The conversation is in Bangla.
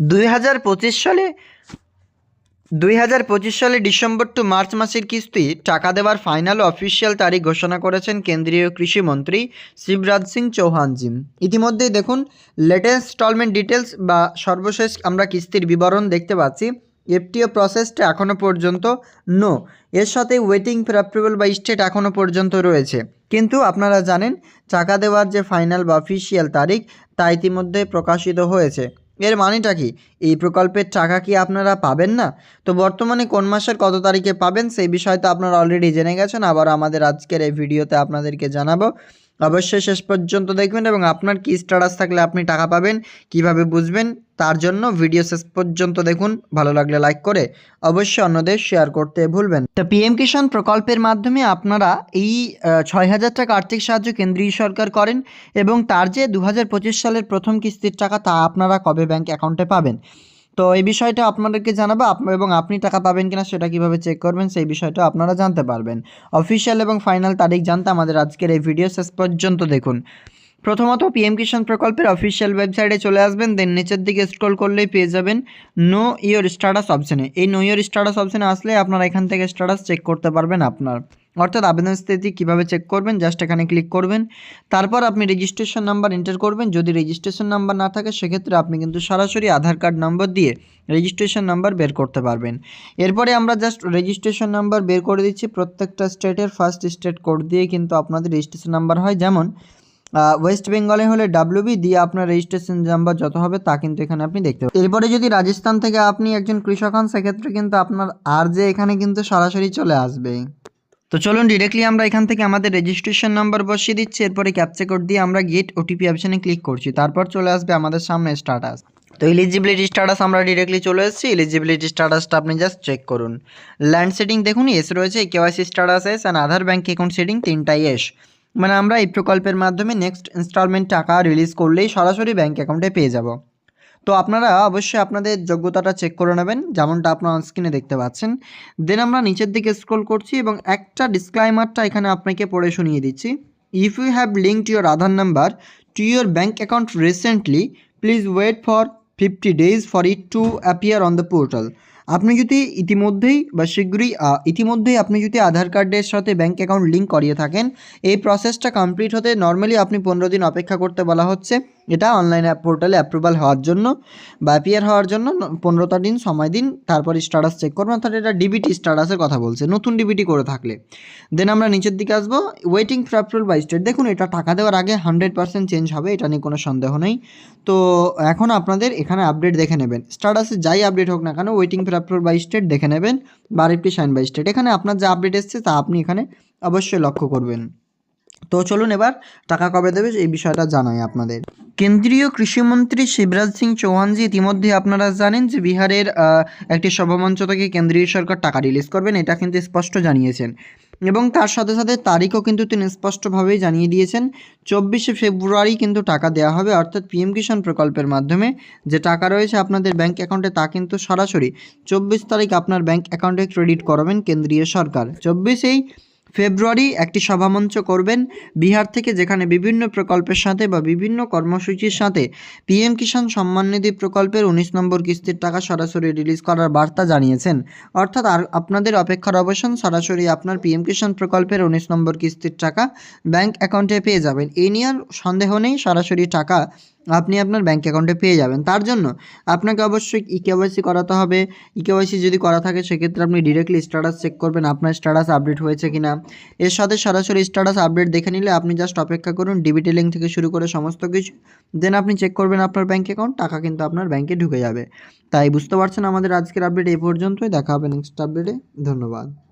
দুই হাজার পঁচিশ সালে, দুই হাজার পঁচিশ সালে ডিসেম্বর টু মার্চ মাসের কিস্তি টাকা দেওয়ার ফাইনাল অফিসিয়াল তারিখ ঘোষণা করেছেন কেন্দ্রীয় কৃষিমন্ত্রী শিবরাজ সিং চৌহানজি। ইতিমধ্যেই দেখুন লেটেস্ট ইনস্টলমেন্ট ডিটেলস বা সর্বশেষ আমরা কিস্তির বিবরণ দেখতে পাচ্ছি। এফটিও প্রসেসটা এখনও পর্যন্ত নো এর সাথে ওয়েটিং ফর বা স্টেট এখনও পর্যন্ত রয়েছে। কিন্তু আপনারা জানেন, টাকা দেওয়ার যে ফাইনাল বা অফিসিয়াল তারিখ, তা ইতিমধ্যে প্রকাশিত হয়েছে। এর মানেটা কি? এই প্রকল্পের টাকা কি আপনারা পাবেন না? তো বর্তমানে কোন মাসের কত তারিখে পাবেন সেই বিষয়ে তো আপনারা অলরেডি জেনে গেছেন। আবার আমাদের আজকের এই ভিডিওতে আপনাদেরকে জানাব। অবশ্যই শেষ পর্যন্ত দেখবেন এবং আপনার কি স্ট্যাটাস থাকলে আপনি টাকা পাবেন, কীভাবে বুঝবেন, তার জন্য ভিডিও শেষ পর্যন্ত দেখুন। ভালো লাগলে লাইক করে অবশ্যই অন্যদের শেয়ার করতে ভুলবেন তো পিএম কিষাণ প্রকল্পের মাধ্যমে আপনারা এই ছয় হাজার টাকা আর্থিক সাহায্য কেন্দ্রীয় সরকার করেন এবং তার যে দু হাজার পঁচিশ সালের প্রথম কিস্তির টাকা তা আপনারা কবে ব্যাংক অ্যাকাউন্টে পাবেন? তো এই বিষয়টা আপনাদেরকে জানাব এবং আপনি টাকা পাবেন কিনা সেটা কীভাবে চেক করবেন সেই বিষয়টা আপনারা জানতে পারবেন। অফিসিয়াল এবং ফাইনাল তারিখ জানতে আমাদের আজকের এই ভিডিও শেষ পর্যন্ত দেখুন। প্রথমত পিএম কিষাণ প্রকল্পের অফিসিয়াল ওয়েবসাইটে চলে আসবেন দেন নিচের দিকে স্ক্রল করলেই পেয়ে যাবেন নো ইয়োর স্ট্যাটাস অপশানে এই নো ইয়োর স্ট্যাটাস অপশানে আসলে আপনারা এখান থেকে স্ট্যাটাস চেক করতে পারবেন আপনার। অর্থাৎ আবেদন স্থিতি কীভাবে চেক করবেন? জাস্ট এখানে ক্লিক করবেন। তারপর আপনি রেজিস্ট্রেশন নাম্বার এন্টার করবেন। যদি রেজিস্ট্রেশন নাম্বার না থাকে, সেক্ষেত্রে আপনি কিন্তু সরাসরি আধার কার্ড নম্বর দিয়ে রেজিস্ট্রেশন নাম্বার বের করতে পারবেন। এরপরে আমরা জাস্ট রেজিস্ট্রেশন নাম্বার বের করে দিচ্ছি। প্রত্যেকটা স্টেটের ফার্স্ট স্টেট কোড দিয়ে কিন্তু আপনাদের রেজিস্ট্রেশন নাম্বার হয়। যেমন ওয়েস্ট বেঙ্গলে হলে ডাব্লিউবি দিয়ে আপনার রেজিস্ট্রেশন নাম্বার যত হবে তা কিন্তু এখানে আপনি দেখতে পাবেন। এরপরে যদি রাজস্থান থেকে আপনি একজন কৃষক হন, সেক্ষেত্রে কিন্তু আপনার আর যে এখানে কিন্তু সরাসরি চলে আসবে তো চলুন ডিরেক্টলি আমরা এখান থেকে আমাদের রেজিস্ট্রেশন নাম্বার বসিয়ে দিচ্ছি। এরপরে ক্যাপচা কোড দিয়ে আমরা গেট ওটিপি অপশানে ক্লিক করছি। তারপর চলে আসবে আমাদের সামনে স্ট্যাটাস তো এলিজিবিলিটি স্ট্যাটাস আমরা ডিরেক্টলি চলে এসেছি। এলিজিবিলিটি স্ট্যাটাসটা আপনি জাস্ট চেক করুন। ল্যান্ড সেটিং দেখুন এস রয়েছে KYC status yes and Aadhaar bank account setting তিনটাই এস মানে আমরা এই প্রকল্পের মাধ্যমে নেক্সট ইনস্টলমেন্ট টাকা রিলিজ করলেই সরাসরি ব্যাঙ্ক অ্যাকাউন্টে পেয়ে যাব। তো আপনারা অবশ্যই আপনাদের যোগ্যতাটা চেক করে নেবেন। যেমনটা আপনার স্ক্রিনে দেখতে পাচ্ছেন। দেন আমরা নিচের দিকে স্ক্রল করছি এবং একটা ডিসক্লাইমারটা এখানে আপনাকে পড়ে শুনিয়ে দিচ্ছি। If you have linked your Aadhaar number to your bank account recently please wait for fifty days for it to appear on the portal আপনি যদি ইতিমধ্যেই বা শীঘ্রই ইতিমধ্যেই আপনি যদি আধার কার্ডের সাথে ব্যাঙ্ক অ্যাকাউন্ট লিঙ্ক করিয়ে থাকেন, এই প্রসেসটা কমপ্লিট হতে নর্মালি আপনি পনেরো দিন অপেক্ষা করতে বলা হচ্ছে। এটা অনলাইন অ্যাপ পোর্টালে অ্যাপ্রুভাল হওয়ার জন্য বা অ্যাপিয়ার হওয়ার জন্য পনেরোটা দিন, সময় দিন, তারপর স্ট্যাটাস চেক করবেন অর্থাৎ এটা ডিবিটি স্ট্যাটাসের কথা বলছে, নতুন ডিবিটি করে থাকলে। দেন আমরা নিচের দিকে আসব waiting for approval by state দেখুন, এটা টাকা দেওয়ার আগে হান্ড্রেড পার্সেন্ট চেঞ্জ হবে, এটা নিয়ে কোনো সন্দেহ নেই। তো এখন আপনাদের এখানে আপডেট দেখে নেবেন। স্ট্যাটাসে যাই আপডেট হোক না কেন waiting for approval by state দেখে নেবেন, বা আরেকটি সাইন বাই স্টেট এখানে আপনার যে আপডেট এসছে, তা আপনি এখানে অবশ্যই লক্ষ্য করবেন। তো চলুন এবার টাকা কবে দেবে এই বিষয়টা জানাই আপনাদের। কেন্দ্রীয় কৃষিমন্ত্রী শিবরাজ সিং চৌহানজি ইতিমধ্যে আপনারা জানেন যে বিহারের একটি সভামঞ্চ থেকে কেন্দ্রীয় সরকার টাকা রিলিজ করবেন, এটা কিন্তু স্পষ্ট জানিয়েছেন। এবং তার সাথে সাথে তারিখও কিন্তু তিনি স্পষ্টভাবেই জানিয়ে দিয়েছেন। চব্বিশে ফেব্রুয়ারি কিন্তু টাকা দেওয়া হবে, অর্থাৎ পিএম কিষাণ প্রকল্পের মাধ্যমে। যে টাকা রয়েছে আপনাদের ব্যাংক অ্যাকাউন্টে তা কিন্তু সরাসরি চব্বিশ তারিখ আপনার ব্যাংক অ্যাকাউন্টে ক্রেডিট করাবেন কেন্দ্রীয় সরকার। চব্বিশেই ফেব্রুয়ারি একটি সভামঞ্চ করবেন। বিহার থেকে যেখানে বিভিন্ন প্রকল্পের সাথে বা বিভিন্ন কর্মসূচির সাথে পিএম কিষাণ সম্মান নিধি প্রকল্পের উনিশ নম্বর কিস্তির টাকা সরাসরি রিলিজ করার বার্তা জানিয়েছেন। অর্থাৎ আর আপনাদের অপেক্ষার অবসান সরাসরি আপনার পিএম কিষাণ প্রকল্পের উনিশ নম্বর কিস্তির টাকা ব্যাংক অ্যাকাউন্টে পেয়ে যাবেন। এই নিয়ে সন্দেহ নেই, সরাসরি টাকা আপনি আপনার ব্যাঙ্ক অ্যাকাউন্টে পেয়ে যাবেন। তার জন্য আপনাকে অবশ্যই ই কেওয়াইসি করাতে হবে। ই কেওয়াইসি যদি করা থাকে, সেক্ষেত্রে আপনি ডিরেক্টলি স্ট্যাটাস চেক করবেন আপনার স্ট্যাটাস আপডেট হয়েছে কিনা। এর সাথে সরাসরি স্ট্যাটাস আপডেট দেখে নিলে আপনি জাস্ট অপেক্ষা করুন ডিবিটি লিঙ্ক থেকে শুরু করে সমস্ত কিছু। দেন আপনি চেক করবেন আপনার ব্যাঙ্ক অ্যাকাউন্ট টাকা কিন্তু আপনার ব্যাঙ্কে ঢুকে যাবে। তাই বুঝতে পারছেন আমাদের আজকের আপডেট এই পর্যন্তই। দেখা হবে নেক্সট আপডেটে ধন্যবাদ।